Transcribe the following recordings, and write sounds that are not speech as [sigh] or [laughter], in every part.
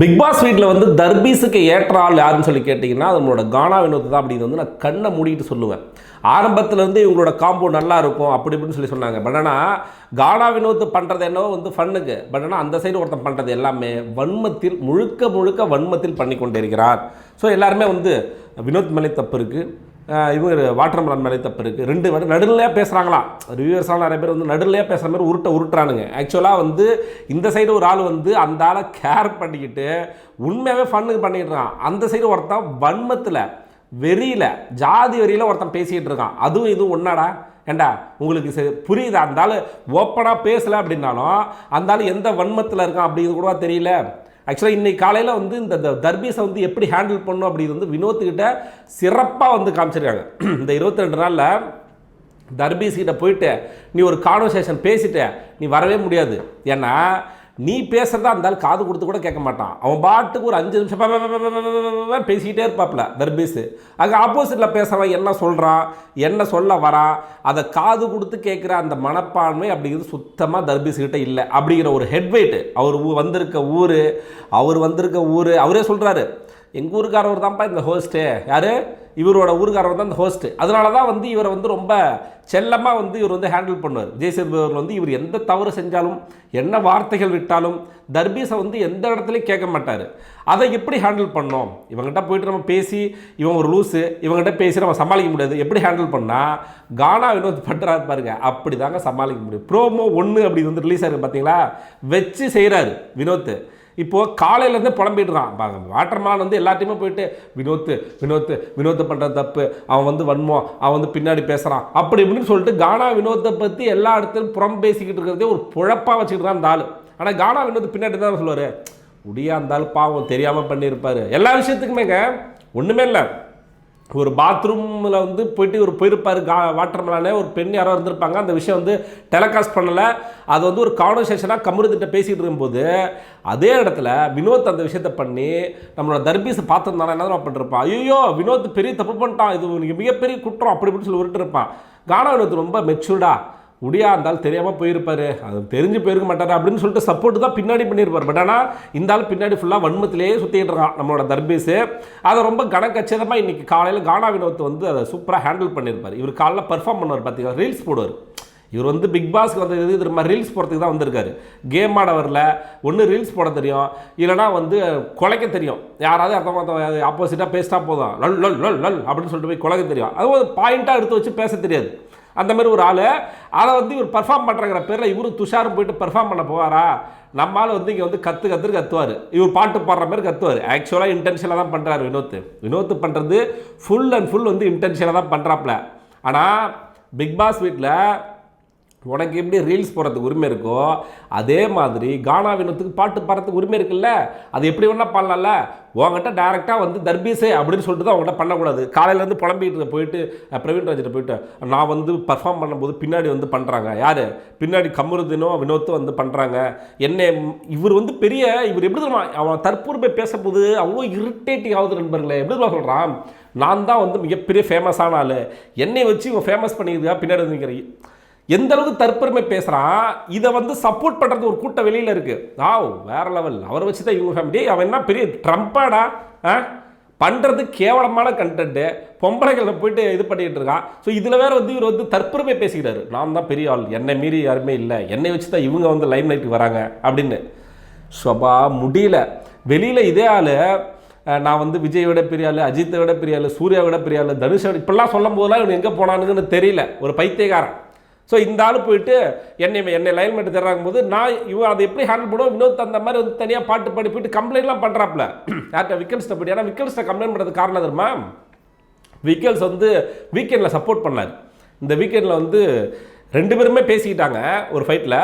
Big pass வீட்டில் வந்து தர்பீஸுக்கு ஏற்ற ஆள் யாருன்னு சொல்லி கேட்டிங்கன்னா நம்மளோட கானா வினோத் தான் அப்படின்னு வந்து நான் கண்ணை மூடிட்டு சொல்லுவேன். ஆரம்பத்துலேருந்து இவங்களோட காம்போ நல்லா இருக்கும் அப்படி இப்படின்னு சொல்லி சொன்னாங்க. பட் ஆனால் கானா வினோத் பண்ணுறது என்னவோ வந்து ஃபன்னுக்கு பட் ஆனால் அந்த சைடு ஒருத்தன் பண்ணுறது எல்லாமே வன்மத்தில் முழுக்க முழுக்க வன்மத்தில் பண்ணி கொண்டிருக்கிறார் ஸோ எல்லாருமே வந்து வினோத் மேலே தப்பு இருக்குது இவங்க வாட்டர்மலன் மேலே தப்பு இருக்குது ரெண்டு வந்து நடுநிலையாக பேசுகிறாங்களாம் ரிவியூவர்ஸ்லாம் நிறைய பேர் வந்து நடுநிலையாக பேசுகிற மாதிரி உருட்ட உருட்டுறானுங்க. ஆக்சுவலாக வந்து இந்த சைடு ஒரு ஆள் வந்து அந்த ஆளை கேர் பண்ணிக்கிட்டு உண்மையாகவே ஃபன்னுக்கு பண்ணிக்கிட்டு இருக்கான். அந்த சைடு ஒருத்தன் வன்மத்தில் வெறியில் ஜாதி வெறியில் ஒருத்தன் பேசிக்கிட்டு இருக்கான். அதுவும் இதுவும் ஒன்றாடா ஏண்டா உங்களுக்கு சரி புரியுதா? அந்த ஆள் ஓப்பனாக பேசலை அப்படின்னாலும் அந்த ஆள் எந்த வன்மத்தில் இருக்கான் அப்படிங்கிறது கூட தெரியல? ஆக்சுவலாக இன்னைக்கு காலையில் வந்து இந்த தர்பீஸை வந்து எப்படி ஹேண்டில் பண்ணும் அப்படிங்கிறது வந்து வினோத்துக்கிட்ட சிறப்பாக வந்து காமிச்சிருக்காங்க. [clears throat] இந்த இருபத்தி ரெண்டு நாளில் தர்பீஸ்கிட்ட போயிட்டு நீ ஒரு கான்வர்சேஷன் பேசிட்ட நீ வரவே முடியாது. ஏன்னா நீ பேசுகிறதா இருந்தாலும் காது கொடுத்து கூட கேட்க மாட்டான் அவன் பாட்டுக்கு ஒரு அஞ்சு நிமிஷம் பேசிக்கிட்டே இருப்பாப்ல தர்பீஸ் அங்கே ஆப்போசிட்டில் பேசுகிறவன் என்ன சொல்கிறான் என்ன சொல்ல வரான் அதை காது கொடுத்து கேட்குற அந்த மனப்பான்மை அப்படிங்கிறது சுத்தமாக தர்பீஸ் கிட்ட இல்லை அப்படிங்கிற ஒரு ஹெட்வெயிட்டு அவர் ஊ- வந்திருக்க ஊர் அவர் வந்திருக்க ஊர் அவரே சொல்கிறாரு எங்கள் ஊருக்காரவர் தான்ப்பா இந்த ஹோஸ்ட்டு யார் இவரோட ஊருக்காரவர் தான் அந்த ஹோஸ்ட்டு அதனால தான் வந்து இவரை வந்து ரொம்ப செல்லமாக வந்து இவர் வந்து ஹேண்டில் பண்ணுவார். விஜய் சேதுபதி அவர்கள் வந்து இவர் எந்த தவறு செஞ்சாலும் என்ன வார்த்தைகள் விட்டாலும் தர்பீஸை வந்து எந்த இடத்துலையும் கேட்க மாட்டார். அதை எப்படி ஹேண்டில் பண்ணோம்? இவங்ககிட்ட போயிட்டு நம்ம பேசி இவன் ஒரு லூஸு இவங்ககிட்ட பேசி நம்ம சமாளிக்க முடியாது. எப்படி ஹேண்டில் பண்ணால் கானா வினோத் பண்ணுறாரு பாருங்க. அப்படி தாங்க சமாளிக்க முடியும். ப்ரோமோ ஒன்று அப்படி வந்து ரிலீஸ் ஆகிருக்கு பார்த்தீங்களா வச்சு செய்கிறாரு வினோத். இப்போது காலையிலேருந்து புலம்பிடுறான். வாட்டர் மேலான் வந்து எல்லாத்தையுமே போயிட்டு வினோத்து வினோத்து வினோத்தை பண்ணுற தப்பு. அவன் வந்து வன்மம். அவன் வந்து பின்னாடி பேசுகிறான் அப்படி இப்படின்னு சொல்லிட்டு கானா வினோத்தை பற்றி எல்லா இடத்துலையும் புறம் பேசிக்கிட்டு இருக்கிறதே ஒரு புழப்பாக வச்சுக்கிட்டு தான் அந்த ஆள் ஆனால் கானா வினோத் பின்னாடி தான் சொல்லுவார். முடியா இருந்தாலும் பாவம் தெரியாமல் பண்ணியிருப்பார். எல்லா விஷயத்துக்குமேங்க ஒன்றுமே இல்லை. ஒரு பாத்ரூமில் வந்து போயிட்டு ஒரு போயிருப்பார் கா வாட்டர் ஒரு பெண் யாரோ இருந்திருப்பாங்க. அந்த விஷயம் வந்து டெலகாஸ்ட் பண்ணலை. அது வந்து ஒரு கான்வர்சேஷனாக கமருதிட்ட பேசிகிட்டு இருக்கும்போது அதே இடத்துல வினோத் அந்த விஷயத்தை பண்ணி நம்மளோட தர்பீஸை பார்த்துருந்தானா என்ன பண்ணிருப்பான் ஐயோ வினோத் பெரிய தப்பு பண்ணிட்டான். இது மிகப்பெரிய குற்றம் அப்படி இப்படின்னு சொல்லி உருட்டு இருப்பான் கானா வினோத் ரொம்ப மெச்சூர்டாக முடியா இருந்தாலும் தெரியாமல் போயிருப்பாரு. அது தெரிஞ்சு போயிருக்க மாட்டார் அப்படின்னு சொல்லிட்டு சப்போர்ட் தான் பின்னாடி பண்ணியிருப்பார். பட் ஆனால் இந்த ஆள் பின்னாடி ஃபுல்லாக வன்மத்திலேயே சுற்றிட்டு இருக்கான் நம்மளோட தர்பீஸு. அதை ரொம்ப கனக்கச்சிதமாக இன்னைக்கு காலையில் கானா வினோத் வந்து அதை சூப்பராக ஹேண்டில் பண்ணியிருப்பார். இவர் காலைல பர்ஃபார்ம் பண்ணுவார் பார்த்தீங்கன்னா ரீல்ஸ் போடுவார். இவர் வந்து பிக் பாஸ்க்கு வந்து இது திரும்ப ரீல்ஸ் போடுறதுக்கு தான் வந்திருக்காரு. கேம் ஆட வரல. ஒன்று ரீல்ஸ் போட தெரியும். இல்லைனா வந்து குலைக்க தெரியும். யாராவது அர்த்தம் ஆப்போசிட்டாக பேசிட்டா போதும். லல் லல் லல் லல் அப்படின்னு சொல்லிட்டு போய் குலைக்க தெரியும். அது ஒரு பாயிண்ட்டாக எடுத்து வச்சு பேச தெரியாது. அந்த மாதிரி ஒரு ஆள். அதை வந்து இவர் பர்ஃபார்ம் பண்ணுறங்கிற பேரில் இவரும் துஷாரும் போயிட்டு பர்ஃபார்ம் பண்ண போவாரா? நம்ம ஆள் வந்து இங்கே வந்து கற்று கற்று கத்துவார். இவர் பாட்டு பாடுற மாதிரி கத்துவார். ஆக்சுவலாக இன்டென்ஷனாக தான் பண்ணுறாரு வினோத். வினோத் பண்ணுறது ஃபுல் அண்ட் ஃபுல் வந்து இன்டென்ஷனாக தான் பண்ணுறாப்புல ஆனால் பிக் பாஸ் வீட்டில் உனக்கு எப்படி ரீல்ஸ் போடுறதுக்கு உரிமை இருக்கோ அதே மாதிரி கானா வினத்துக்கு பாட்டு பாடுறதுக்கு உரிமை இருக்குல்ல? அது எப்படி வேணால் பண்ணலாம்ல உங்ககிட்ட டேரெக்டாக வந்து தர்பீஸே அப்படின்னு சொல்லிட்டு தான் உங்கள்கிட்ட பண்ணக்கூடாது. காலையிலேருந்து புலம்பிகிட்டு போயிட்டு பிரவீன் ராஜிட்ட போயிட்டு நான் வந்து பர்ஃபார்ம் பண்ணும்போது பின்னாடி வந்து பண்ணுறாங்க யார்? பின்னாடி கமருதினோ வினோத்தும் வந்து பண்ணுறாங்க என்ன இவர் வந்து பெரிய இவர் எப்படி தெரியுமா அவன் தற்பூர்மை பேசும்போது அவ்வளோ இரிட்டேட்டிங் ஆகுது நண்பர்களே. எப்படி தெரியுமா சொல்கிறான் நான் தான் வந்து மிகப்பெரிய ஃபேமஸான ஆள். என்னை வச்சு இவன் ஃபேமஸ் பண்ணிக்கிறதுக்கா பின்னாடி வந்து எந்த அளவுக்கு தற்பெருமை பேசுகிறான் இதை வந்து சப்போர்ட் பண்ணுறது ஒரு கூட்டம் வெளியில் இருக்குது ஆ வேற லெவல் அவரை வச்சு தான் இவங்க ஃபேமிலி அவன் என்ன பெரிய ட்ரம்ப்பாடா ஆ? பண்ணுறது கேவலமான கண்டென்ட்டு பொம்பளைகளை போயிட்டு இது பண்ணிகிட்டு இருக்கான். ஸோ இதில் வேறு வந்து இவர் வந்து தற்பெருமை பேசிக்கிறாரு. நான் தான் பெரிய ஆள். என்னை மீறி யாருமே இல்லை. என்னை வச்சு தான் இவங்க வந்து லைம் லைட்டுக்கு வராங்க அப்படின்னு. ஷபா முடியல. வெளியில் இதே ஆள் நான் வந்து விஜய் விட பெரிய ஆள் அஜித்தை விட பெரிய ஆள் சூர்யா விட பெரிய ஆள் தனுஷை இப்படிலாம் சொல்லும் போதெல்லாம் இவன் எங்கே போனானுங்கன்னு தெரியல. ஒரு பைத்தியக்காரன். ஸோ இந்த ஆள் போயிட்டு என்னை என்னை லைன் மட்டும் தர்றாங்க போது நான் இவன் அதை எப்படி ஹேண்டில் பண்ணுவோம்? வினோத் அந்த மாதிரி வந்து தனியாக பாட்டு பாடி போயிட்டு கம்ப்ளைண்ட்லாம் பண்ணுறாப்புல யார்கிட்ட விக்கல்ஸ்ட்டை போயிட்டு ஏன்னா விக்கல்ஸ்ட்டை கம்ப்ளைண்ட் பண்ணுறது காரணம் தெரியுமா? விக்கல்ஸ் வந்து வீக்கெண்டில் சப்போர்ட் பண்ணார். இந்த வீக்கெண்டில் வந்து ரெண்டு பேருமே பேசிக்கிட்டாங்க ஒரு ஃபைட்டில்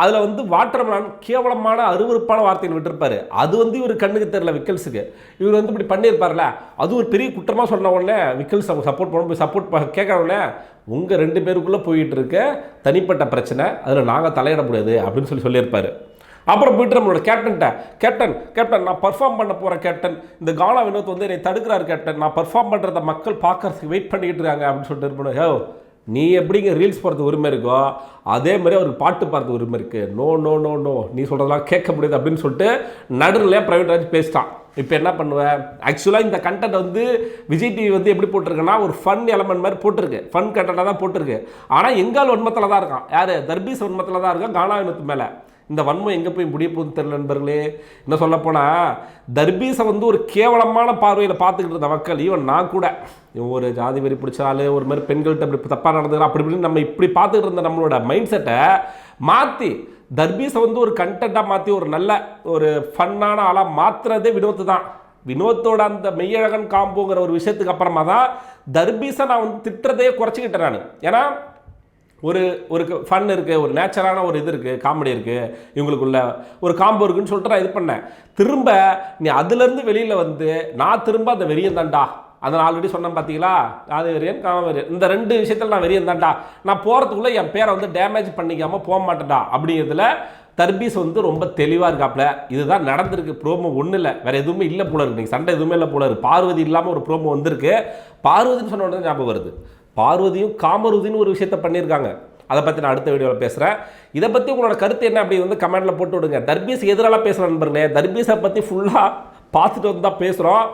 அதில் வந்து வாட்டர்மேன் கேவலமான அருவருப்பான வார்த்தைகள் விட்டுருப்பாரு. அது வந்து இவர் கண்ணுக்கு தெரில விக்கல்ஸுக்கு. இவர் வந்து இப்படி பண்ணியிருப்பார்ல அது ஒரு பெரிய குற்றமாக சொன்ன உடனே விக்கல்ஸ் அவங்க சப்போர்ட் பண்ண போய் சப்போர்ட் கேட்குற உடனே உங்கள் ரெண்டு பேருக்குள்ளே போயிட்டு இருக்க தனிப்பட்ட பிரச்சனை அதில் நாங்கள் தலையிட முடியாது அப்படின்னு சொல்லி சொல்லியிருப்பார். அப்புறம் போயிட்டு நம்மளோட கேப்டன்ட்ட கேப்டன் கேப்டன் நான் பர்ஃபார்ம் பண்ண போகிறேன் கேப்டன் இந்த கானா வினோத் வந்து என்னை தடுக்கிறார் கேப்டன் நான் பர்ஃபார்ம் பண்ணுறத மக்கள் பார்க்கறதுக்கு வெயிட் பண்ணிக்கிட்டு இருக்காங்க அப்படின்னு சொல்லிட்டு இருப்பேன் ஹோ நீ எப்படிங்க ரீல்ஸ் போடுறது உரிமை இருக்கோ அதே மாதிரி அவருக்கு பாட்டு பாடுறது உரிமை இருக்குது நோ நோ நோ நோ நீ சொல்கிறதெல்லாம் கேட்க முடியாது அப்படின்னு சொல்லிட்டு நடுவில் ப்ரைவேட் ராஜ் பேசிட்டான். இப்போ என்ன பண்ணுவேன் ஆக்சுவலாக இந்த கண்டென்ட் வந்து விஜய் டிவி வந்து எப்படி போட்டிருக்குன்னா ஒரு ஃபன் எலமெண்ட் மாதிரி போட்டிருக்கு. ஃபன் கண்டென்ட்டாக தான் போட்டிருக்கு. ஆனால் எங்கால் உண்மத்தில் தான் இருக்கான். யார்? தர்பீஸ் உண்மத்தில் தான் இருக்கான் கானா இனத்து மேலே. இந்த வன்மம் எங்கே போய் முடிய போகுதுன்னு தெரியல நண்பர்களே. என்ன சொல்ல போனால் தர்பீஸை வந்து ஒரு கேவலமான பார்வையில் பார்த்துக்கிட்டு இருந்த மக்கள் ஈவன் நான் கூட. ஒரு ஜாதி வெறி பிடிச்ச ஒரு மாதிரி பெண்கள்கிட்ட இப்படி தப்பாக நடந்துக்கிறா அப்படி இப்படின்னு நம்ம இப்படி பார்த்துக்கிட்டு இருந்த நம்மளோட மைண்ட் செட்டை மாற்றி தர்பீஸை வந்து ஒரு கண்டென்ட்டாக மாற்றி ஒரு நல்ல ஒரு ஃபன்னான ஆளாக மாற்றுறதே வினோத்து தான். வினோத்தோட அந்த மெய்யழகன் காம்போங்கிற ஒரு விஷயத்துக்கு அப்புறமா தான் தர்பீஸை நான் வந்து திட்டுறதே குறைச்சிக்கிட்டேன் நான். ஏன்னா ஒரு ஒரு ஃபன் இருக்குது ஒரு நேச்சரான ஒரு இது இருக்குது காமெடி இருக்குது இவங்களுக்குள்ள. ஒரு காம்போ இருக்குன்னு சொல்லிட்டு நான் இது பண்ணேன். திரும்ப நீ அதுலேருந்து வெளியில் வந்து நான் திரும்ப அந்த வெறியன் தான்டா. அதை நான் ஆல்ரெடி சொன்னேன் பார்த்தீங்களா அது வெறியன் காம வெறியன். இந்த ரெண்டு விஷயத்தில் நான் வெறியன் தான்டா. நான் போகிறதுக்குள்ளே என் பேரை வந்து டேமேஜ் பண்ணிக்காமல் போக மாட்டேன்டா. அப்படிங்கிறதுல தர்பீஸ் வந்து ரொம்ப தெளிவாக இருக்காப்ல. இதுதான் நடந்திருக்கு. ப்ரோமோ ஒன்றும் இல்லை. வேறு எதுவுமே இல்லை போல இருக்கு. நீங்கள் சண்டை எதுவுமே இல்லை போல இருக்குது பார்வதி இல்லாமல் ஒரு ப்ரோமோ வந்திருக்கு. பார்வதின்னு சொன்ன உடனே ஞாபகம் வருது. பார்வதியும் காமருதின்னு ஒரு விஷயத்த பண்ணியிருக்காங்க. அதை பற்றி நான் அடுத்த வீடியோவில் பேசுகிறேன் இதை பற்றி உங்களோட கருத்து என்ன அப்படி வந்து கமெண்ட்டில் போட்டு விடுங்க. தர்பீஸ் எதிரால பேசுகிற நண்பர்களே தர்பீஸை பற்றி ஃபுல்லாக பார்த்துட்டு வந்து தான் பேசுகிறோம்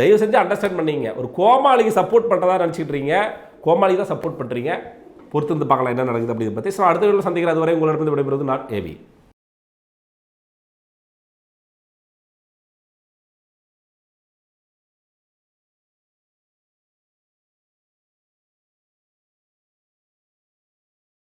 தயவு செஞ்சு அண்டர்ஸ்டாண்ட் பண்ணிங்க. ஒரு கோமாளிக்கு சப்போர்ட் பண்ணுறதா நினச்சிட்டு இருக்கீங்க. கோமாளிக்கு தான் சப்போர்ட் பண்ணுறீங்க பொறுத்து வந்து பார்க்கலாம் என்ன நடக்குது அப்படிங்கிறத பற்றி ஸோ அடுத்த வீடியோவில் சந்திக்கிற அதுவரை உங்களிடமிருந்து விடைபெறுவது நான் ஏவி